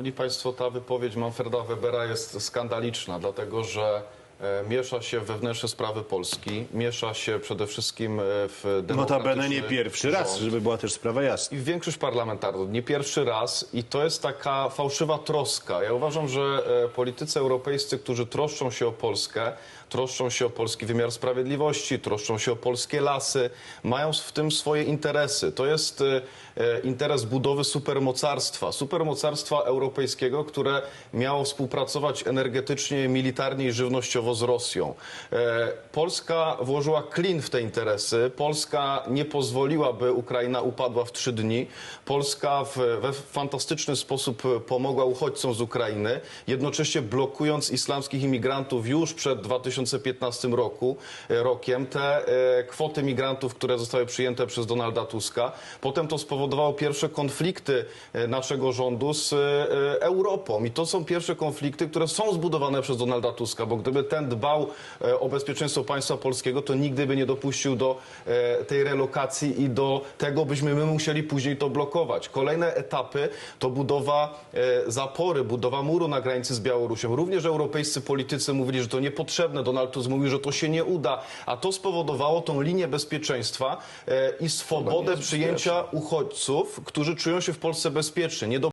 Szanowni Państwo, ta wypowiedź Manfreda Webera jest skandaliczna, dlatego że miesza się w wewnętrzne sprawy Polski, miesza się przede wszystkim e, w Notabene nie pierwszy raz, rząd. żeby była też sprawa jasna. I w większość parlamentarną, nie pierwszy raz i to jest taka fałszywa troska. Ja uważam, że e, politycy europejscy, którzy troszczą się o Polskę, troszczą się o polski wymiar sprawiedliwości, troszczą się o polskie lasy, mają w tym swoje interesy. To jest e, e, interes budowy supermocarstwa, supermocarstwa europejskiego, które miało współpracować energetycznie, militarnie i żywnościowo z Rosją. E, Polska włożyła klin w te interesy. Polska nie pozwoliła, by Ukraina upadła w trzy dni. Polska w, we fantastyczny sposób pomogła uchodźcom z Ukrainy, jednocześnie blokując islamskich imigrantów już przed 2015 roku, e, rokiem. Te e, kwoty migrantów, które zostały przyjęte przez Donalda Tuska. Potem to spowodowało pierwsze konflikty naszego rządu z Europą. I to są pierwsze konflikty, które są zbudowane przez Donalda Tuska, bo gdyby ten dbał e, o bezpieczeństwo państwa polskiego, to nigdy by nie dopuścił do e, tej relokacji i do tego, byśmy my musieli później to blokować. Kolejne etapy to budowa e, zapory, budowa muru na granicy z Białorusią. Również europejscy politycy mówili, że to niepotrzebne. Donald Tusk mówił, że to się nie uda, a to spowodowało tą linię bezpieczeństwa i swobodę przyjęcia uchodźców, którzy czują się w Polsce bezpiecznie.